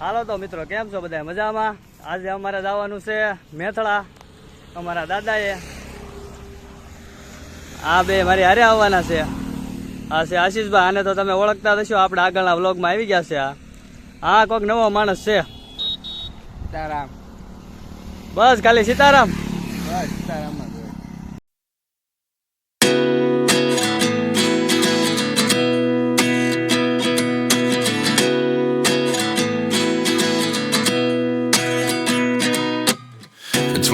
હાલો તો મિત્રો કેમ છો બધા? મજામાં? આજે અમારે જવાનું છે મેથળા. અમારા દાદાએ આ બે મારી હારે આવવાના છે. આ છે આશીષભાઈ આને તો તમે ઓળખતા હશો આપણે આગળના વ્લોગમાં આવી ગયા છે આ. હા કોઈક નવો માણસ છે. સીતારામ. બસ ખાલી સીતારામ. બસ તારામ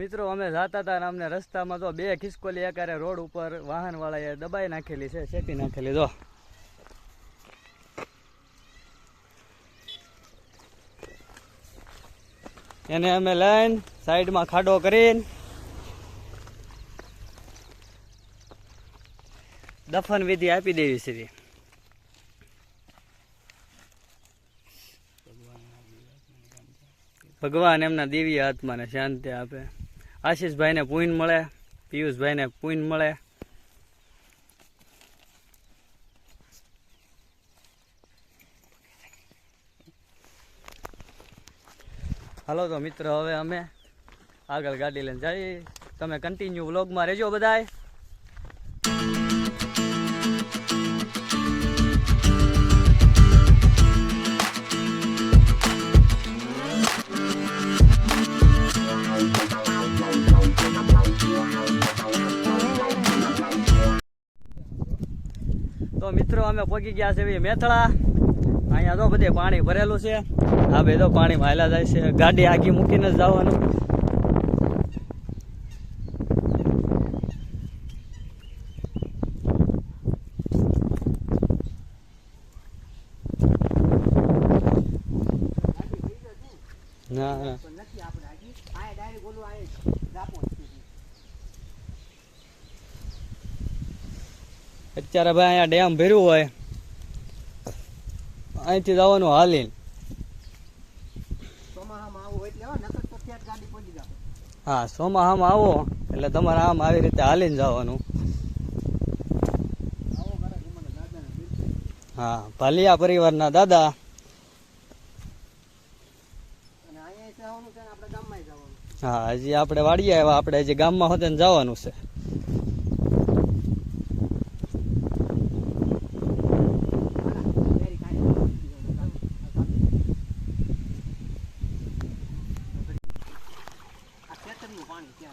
મિત્રો, અમે જાતા હતા અને અમને રસ્તામાં તો બે ખિસકોલી એકારે રોડ ઉપર વાહન વાળાએ દબાઈ નાખેલી છે ચેપી નાખેલી, જો. એને અમે લઈને સાઈડમાં ખાડો કરીને દફન વિધિ આપી દેવી છે ભગવાન એમના દિવ્ય આત્માને શાંતિ આપે. આશીષભાઈને પૂન મળે, પિયુષભાઈને પૂન મળે. હાલો તો મિત્ર, હવે અમે આગળ ગાડી લઈને જઈએ તમે કન્ટિન્યુ વ્લોગમાં રહેજો બધાય. તો મિત્રો અમે પહોંચી ગયા છે મેથળા. અહીંયા તો બધે પાણી ભરેલું છે. આ બે તો પાણી માયલા જાય છે. ગાડી આગી મૂકીને જ જવાનું. ના ના પણ નથી આપણે હજી આ ડાયરેક્ટ ઓલું આ જાપો જ છે. અત્યારે ભાઈ અહીંયા ડેમ ભર્યું હોય અહીંથી જવાનું હાલી હા ચોમાસામાં આવો એટલે તમારે આમ આવી રીતે હાલીને જવાનું. હા ભાલિયા પરિવારના દાદા. હા હજી આપણે વાડીએ આવ્યા આપણે હજી ગામમાં હોતે ને જવાનું છે ડેરી કાઢી આ ખેતરનું પાણી ત્યાં તો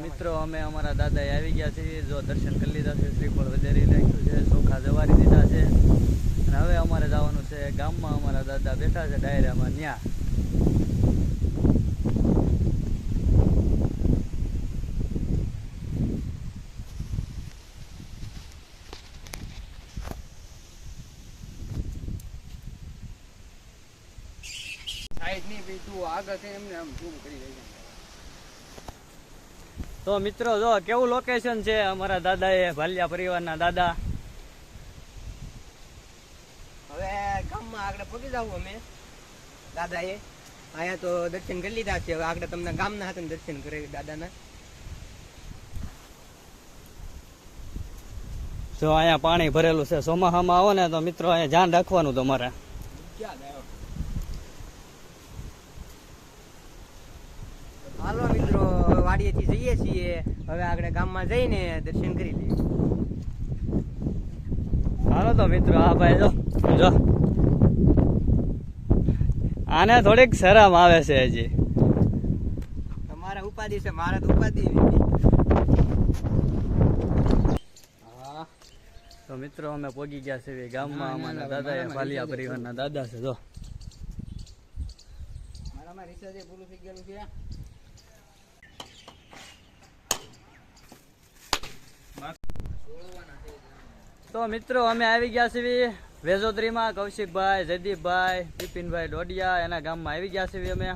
મિત્રો, અમે અમારા દાદાએ આવી ગયા છીએ. જો દર્શન કરી લીધા છે, શ્રીફળ વધારી નાખ્યું છે, ચોખા જવારી દીધા છે. હવે અમારે જવાનું છે ગામમાં. અમારા દાદા બેઠા છે ડાયરામાં ન્યા. સાઈડ નહીં ભાઈ તું આગળ છે એમને આમ ઝૂમ કરી તો મિત્રો જો કેવું લોકેશન છે? અમારા દાદા એ ભાલિયા પરિવારના દાદા હવે ગામમાં આગળ પગી જાવ અમે. દાદાએ અહીંયા તો દર્શન કરી લીધા છે. હવે આગળ તમને ગામના હાથે દર્શન કરે દાદાના. જો અહીંયા પાણી ભરેલું છે ચોમાસામાં આવો ને તો મિત્રો અહીંયા ધ્યાન રાખવાનું તમારે. હાલો મિત્રો વાડીએથી જઈએ છીએ. હવે આગળ ગામમાં જઈને દર્શન કરી લઈએ. હાલો તો મિત્રો આ ભાઈ જો જો. આને થોડીક શરમ આવે છે હજી. તમારે ઉપાધિ છે મારે તો ઉપાધિ હા. તો મિત્રો અમે પોગી ગયા છે ગામમાં. અમારા દાદા એ ફાલિયા પરિવારના દાદા છે જો. મારામાં રિચાર્જ પૂરું થઈ ગયેલું છે. તો મિત્રો અમે આવી ગયા છીએ વેજોદરીમાં કૌશિકભાઈ, જયદીપભાઈ બિપિનભાઈ ડોડિયા એના ગામમાં આવી ગયા છીએ અમે.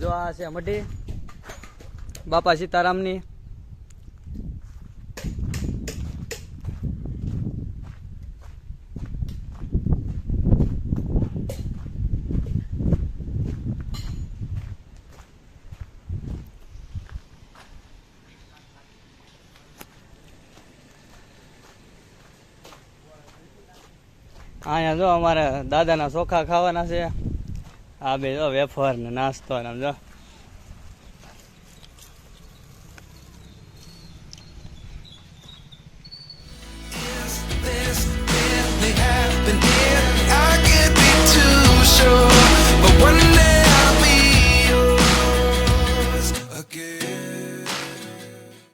જો આ છે મઢી. બાપા સીતારામની. અહીંયા જો અમારે દાદાના ચોખા ખાવાના છે. આ બે જો વેફર ને નાસ્તો ને જો. But one